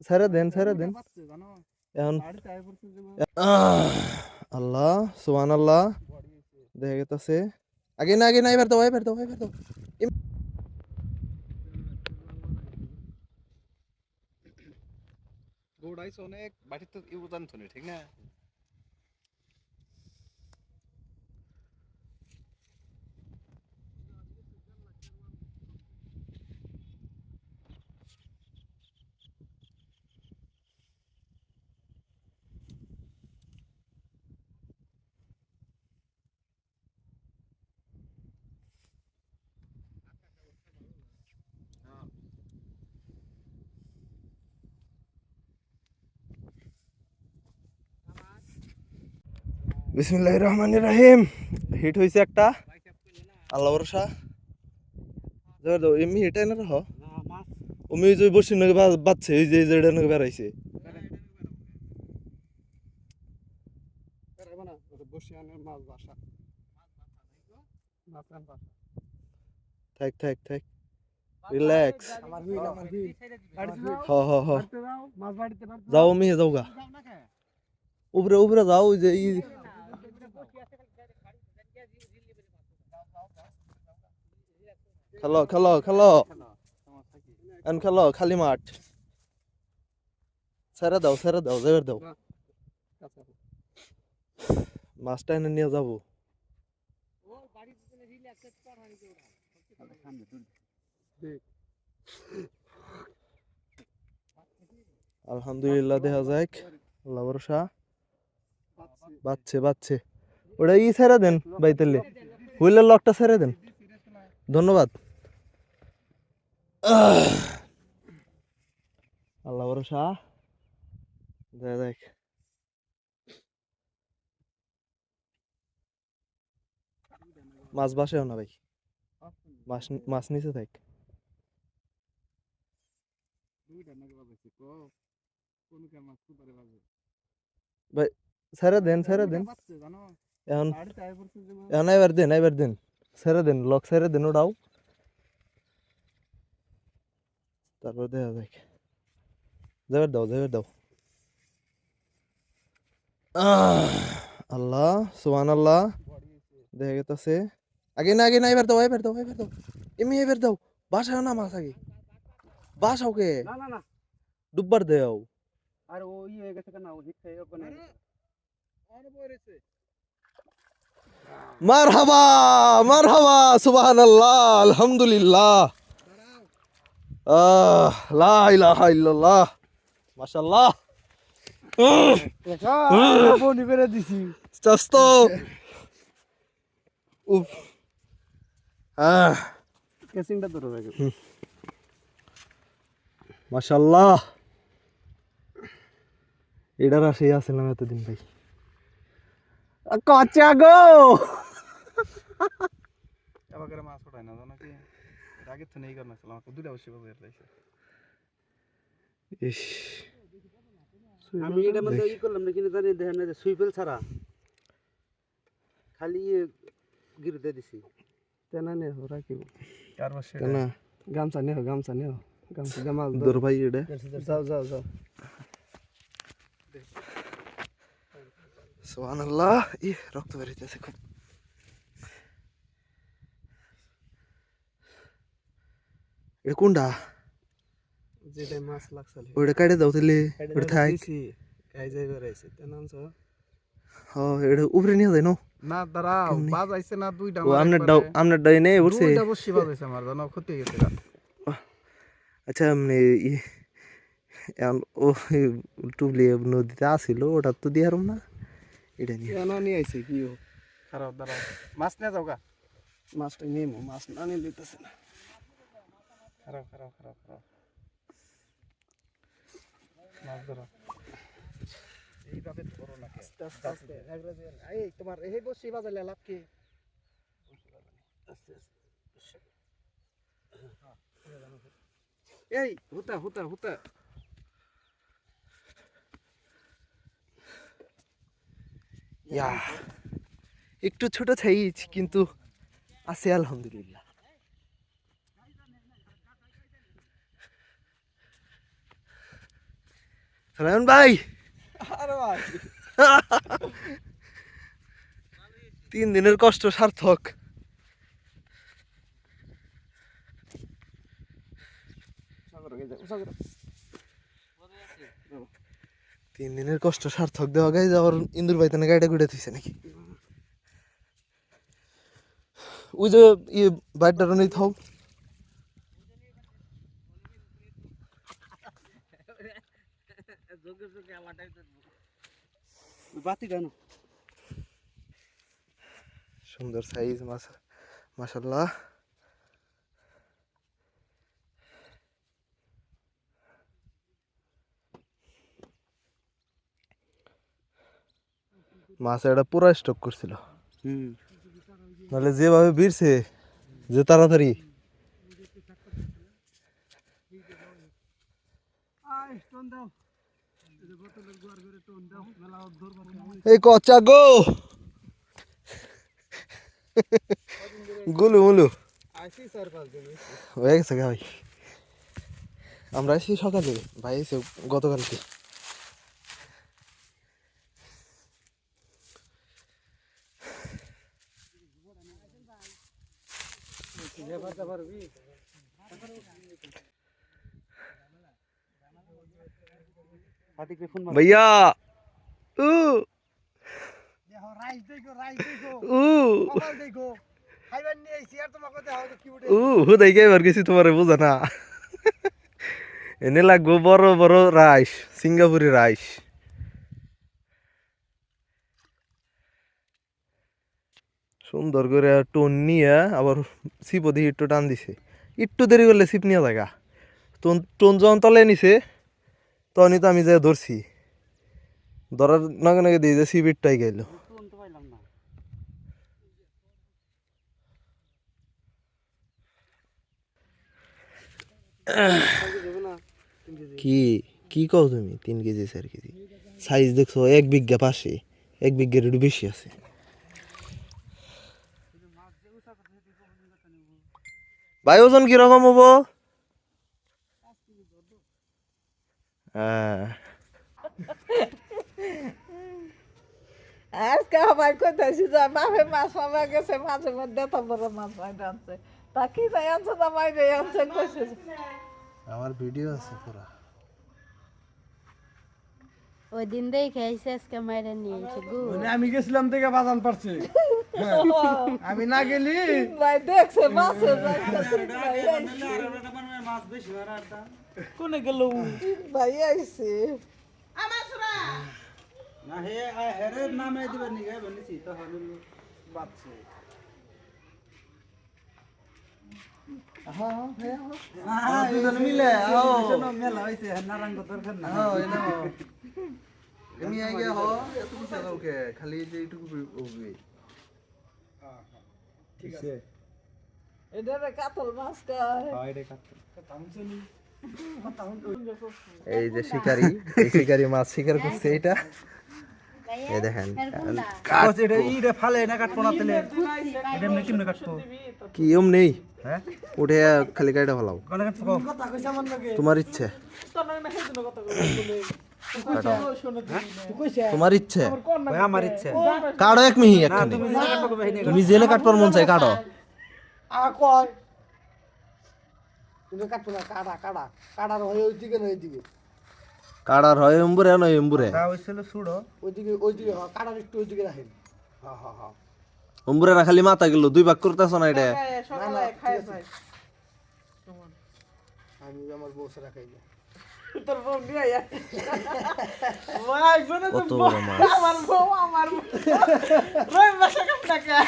ছেড়ে দেন ছেড়ে দেন। এখন আল্লাহ সোহান আল্লাহ দেখা গেছে আগে না আগে না এবার দাও এবার দাও এবার দাও। দৌড়াইছে অনেক বাড়ির ইউজান ঠিক না? বিসমিল্লাহ রহমান রাহিম। হিট হয়েছে একটা। আল্লাহ যাবে এমনি হিট এনে রাখো ওমি ওই যে বসে নাকি বাচ্চা ওই যে যেটা নাকি বেড়াইছে। থাক থাক থাক। রিল্যাক্স হ হ হ। যাও আমি যাও গা। উপরে উপরে যাও, ওই যে খেলো খেলো খেলো। এন খেলো, খালি মাঠ। ছেড়ে দাও ছেড়ে দাও যাবে দাও। মাছটা এনে নিয়ে যাব। আলহামদুলিল্লাহ, দেখা যাক। আল্লাহ ভরসা। বাচ্চে বাচ্চে। ওটা ই ছেড়ে দেন বাইতেলে হুইলের লকটা ছেড়ে দেন। ধন্যবাদ! আল্লাহ ভরসা। দেখা। যাক মাছ বাসেও না, ভাই। মাছ মাছ নিচে থাক। ছেড়ে দেন ছেড়ে দেন। এখন এখন এবার দেন এবার দেন। ছেড়ে দেন, লক ছেড়ে দেন, ওটাও। তারপর দেখা যাক। যাবার দাও যাবার দাও। আল্লাহ সুবান আল্লাহ দেখা গেছে আগে না আগে না এবার দাও এবার দাও এবার দাও। এমনি এবার দাও। বাসাও না মাছ আগে। বাসাও কে? ডুববার দেও। আর ও ই হয়ে গেছে কেন? ও খেয়ে ওখানে মারহাবা মারহাবা সুবহানাল্লাহ আলহামদুলিল্লাহ। আহ, লা ইলাহা ইল্লাল্লাহ। মাশাআল্লাহ। বনি দিছি উফ। আহ। কেসিংটা ধরে হয়ে গেছে মাশাআল্লাহ এটার আসে আসছিলাম এতদিন ভাই। কচা গো। মাছ ওঠায় না জানো কি আগে তো নেই করনা আমাকে দুটা বসে বাজার লাইছে ইস। আমি এটা মধ্যে ই করলাম না কিন্তু জানি দেখেন না যে সুইপেল ছাড়া। খালি গির দিয়ে দিছি। তেনা নে ওরা কি কার বসে কেন গামছা নিও গামছা নিও। গামছা জামাল দর ভাই এটা। যাও যাও যাও। সুবহানাল্লাহ। ই রক্ত বেরিয়েছে খুব। এটা কোনটা যেটা মাছ লাগছিল ওইটা কাটে দাও তাহলে ওটা থাক দিছি এই যে বেরাইছে তেনা আনছো হ এটা উপরে নিয়ে যায় নো না দাঁড়াও বাজাইছে না দুইটা ও আপনার ডাউ আপনার ডাই নেই উঠছে দুইটা বসে বাজাইছে আমার জানো ক্ষতি গেছে গা। আচ্ছা ই এখন ও টুবলি নদীতে আসিল ওটা তো দিয়ে হারম না এটা নিয়ে তেনা নিয়ে আইছে কি ও খারাপ দাঁড়াও মাছ নিয়ে যাও গা মাছটা নিয়ে মাছ না নিয়ে দিতেছে না খারাপ খারাপ খারাপ খারাপ। মাছ ধরো এইভাবে ধরো না আস্তে আস্তে আস্তে। এই তোমার এই বসি বাজালে লাভ কি? আস্তে আস্তে এই হুতা হুতা হুতা। ইয়া একটু ছোট সাইজ কিন্তু আছে আলহামদুলিল্লাহ। সালাম ভাই। ভাই। তিন দিনের কষ্ট সার্থক। তিন দিনের কষ্ট সার্থক দেওয়া গাই আবার ইন্দুর বাইতানে গাড়িটা ঘুরে থইছে নাকি? ওই যে ইয়ে বাইকটা নেই থাও। বাতি কেন? সুন্দর সাইজ মাছ মাশাল্লাহ মাছ এটা পুরা স্টক করছিল। হুম। নাহলে যেভাবে ভিড়ছে যে তাড়াতাড়ি। এই কচা গো। গুলু, মুলু। হয়ে গেছে ভাই। আমরা এসেছি সকালে। ভাই এসে গতকালকে। যেতে পারবি উঠে ऊ এবার গেছি তোমার বোঝা না। এনে লাগবো বড় বড় রাইস সিঙ্গাপুরি রাইস সুন্দর করে টোন নিয়ে আবার সিপো দিয়ে একটু টান দিছে। একটু দেরি করলে সিপ নিয়ে জায়গা টোন টোন যখন তলে নিছে তখনই তো আমি যে ধরছি, ধরার নাগে নাগে দিয়ে যে ইটটাই গেল। কি কি কও তুমি? তিন কেজি, চার কেজি। সাইজ দেখছ, এক বিঘা পাশে, এক বিঘার একটু বেশি আছে। ভাই, ওজন কীরকম হব হ্যাঁ আজকে আমার কোথায় যে বাপে মাছ পাওয়া গেছে মাঝে মধ্যে এত বড় মাছ বাইরে আনছে তা কি তাই আনছে না বাইরে আনছে কইছে আমার ভিডিও আছে পুরা ওই দিন দেখে আইসে আজকে মাইরা নিয়ে এসে গু আমি গেছিলাম থেকে বাজান পারছে আমি না গেলি ভাই দেখছে মাছে মাছ বেশি মারার কোনে গেল ভাই আইছে। না হে হেরে নামে দিবার নিগে বলেছি তখন বাচ্চা দুজন মিলে মেলা হয়েছে নারায়ণ দরকার না। আমি আগে হ এত কিছু কাউকে খালি যে এইটুকু উঠবে এটা কাতল মাছ কয়? এই যে শিকারি এই শিকারি মাছ শিকার করছে এটা এই দেখেন এটা ই রে ফালে না কাটবো না তেলে? এটা এমনি কেমনে কাটবো? কি এম নেই? হ্যাঁ? উঠে খালি গাড়িটা লগে তোমার ইচ্ছে তোমরা না হেদিন কথা বলে তোমার ইচ্ছে? ভাই আমার ইচ্ছা। কাটো এক মিহি একখানে। তুমি জেলে কাটবার মন চাই কাটো। আ কয়? তুমি কাটবো না কাটা কাটা কাটার হয়ে ওই দিকে না ওই দিকে কাড়ার হয় এম্বুরে নয় এম্বুরে। তা হইছিল সুড়ো। ওইদিকে ওইদিকে হ কাটার একটু ওইদিকে রাখেন। হ্যাঁ হ্যাঁ হ্যাঁ। এম্বুরে না খালি মাথা গেল দুই ভাগ করতেছ না এটা? খাই যায় আমি আমার বউ সারা খাই না। তোর বউ নিয়ে আয়। ভাই বনে তো কত বড় মাছ। আমার বউ আমার রই মাসে কাম টাকা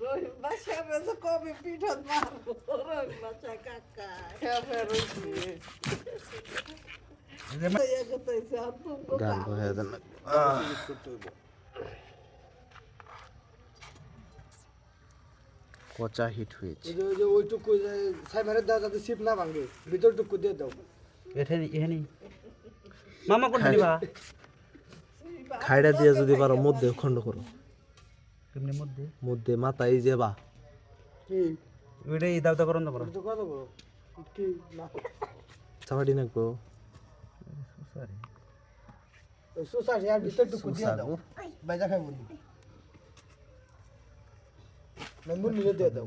রই তো কবি পিঠত মারবো কাকা গান হয়ে কচা হিট হয়েছে ওইটুকু সাইবারের দাও যাতে সিপ না ভাঙে ভিতরটুকু দিয়ে দাও এখানে এখানে মামা কোনটা নিবা খাইটা দিয়ে যদি পারো মধ্যে খণ্ড করো মধ্যে মধ্যে মাথায় এই যে বা তো কত বড় কি না চাপাটি নাকবো ওই সুসার ইয়ার ভিতর টুকু দিয়ে দাও বাইজা খাই বলি মেম্বুর নিলে দিয়ে দাও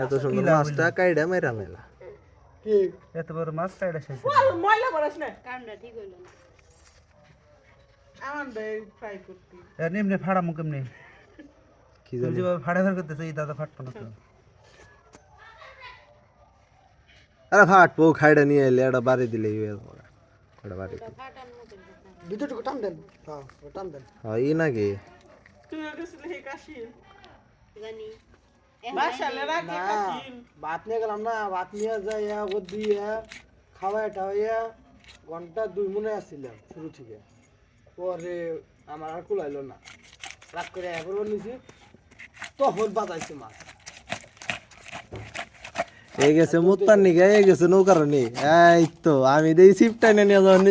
এত সুন্দর মাছটা কাইডা মেরা মেলা কি এত বড় মাছ কাইডা শেষ ময়লা পড়াস না ঠিক হইল না আমার ফ্রাই করতে এর এমনি ফাড়া মুখ এমনি কি তুমি জানি যেভাবে ফাড়া ফাড় করতেছে এই দাদা ফাটতো না তো আরে ফাটবো খাইডা নিয়ে এলে এটা বাড়ি দিলে এটা বাড়ি দিলে ফাটান মুখের কথা ভিতরটুকু টান দেন হ্যাঁ ও টান দেন হ্যাঁ ই নাকি তুই গেছিলি হে কাশি জানি বাসালে রাখি না কাশি ভাত নিয়ে গেলাম না ভাত নিয়ে যাইয়া ও দিয়ে খাওয়া টাওয়াইয়া ঘণ্টা দুই মনে আসছিলাম শুরু থেকে পরে আমার আর কুলাইলো না রাগ করে একবার নিছি তখন বাজাইছে মাছ। এই গেছে মুত্তার নিকে গেছে নৌকার নি এই তো আমি দেই সিপ টাইনে নিয়ে যাওয়ার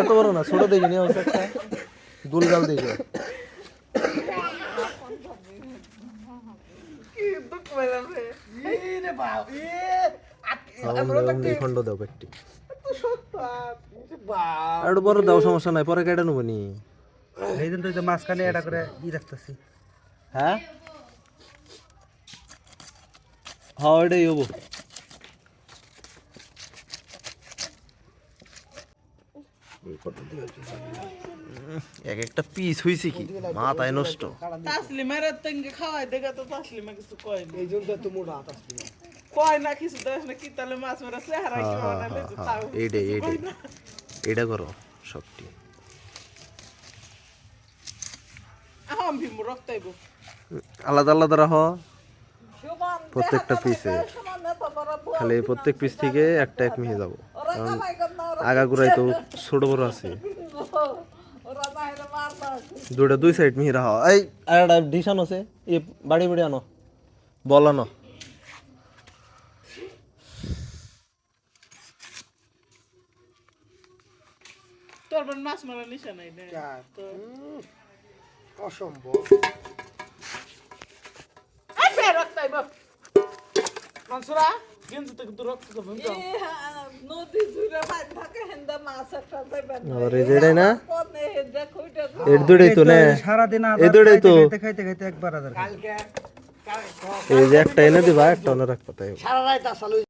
এত বড় না ছোট দেখি নিয়ে হচ্ছে একটা। দুল জাল দেখে। কি দুঃখ পেলাম রে। রে বাপ এ খন্ড দাও পেটটি। আর বড় দাও সমস্যা নাই পরে কেটে নেব নি। এই জন্য তো মাঝখানে এটা করে ই রাখতেছি। হ্যাঁ? হ্যাঁ ওইটাই হব। এক একটা পিস হইছে কি? মাথায় নষ্ট। তাসলিমের তঙ্গে খাওয়াই দেখা তো তাসলিমে কিছু কয় এই জন্য তো মোটা আসছিল কয় না কিছু দেখ না কি তাহলে মাছ মেরা চেহারা কি বানালে যে তাও এইটাই এইটাই। এটা করো সবটি। আহম ভীম রক্তাইব আলাদা আলাদা রাখো। প্রত্যেকটা পিসে তো খালি প্রত্যেক পিস থেকে একটা এক মিহি যাব। ওরা কামাই কর আগাগুড়াই তো ছোট বড় আছে। দুটা দুই সাইড মিহি রাখো। এই আর একটা ডিশান আছে এ বাড়ি বাড়ি আনো। বল আনো। তোর বোন মাছ মারা নিশা নাই না। তো অসম্ভব। আই ফের রক্তাইব মনসুরা গেঞ্জি থেকে তো রক্ত তো বন্ধ নদী জুড়ে বাইর থাকে হেন্দা মাছ একটা না। কোনে দেখো এটা এর দুটাই তো নে? সারাদিন এই দুটাই তো। খাইতে খাইতে খাইতে একবার আদার কালকে এই যে একটা এনে দিবা একটা অন্য রাখবা সারা রাত আসালু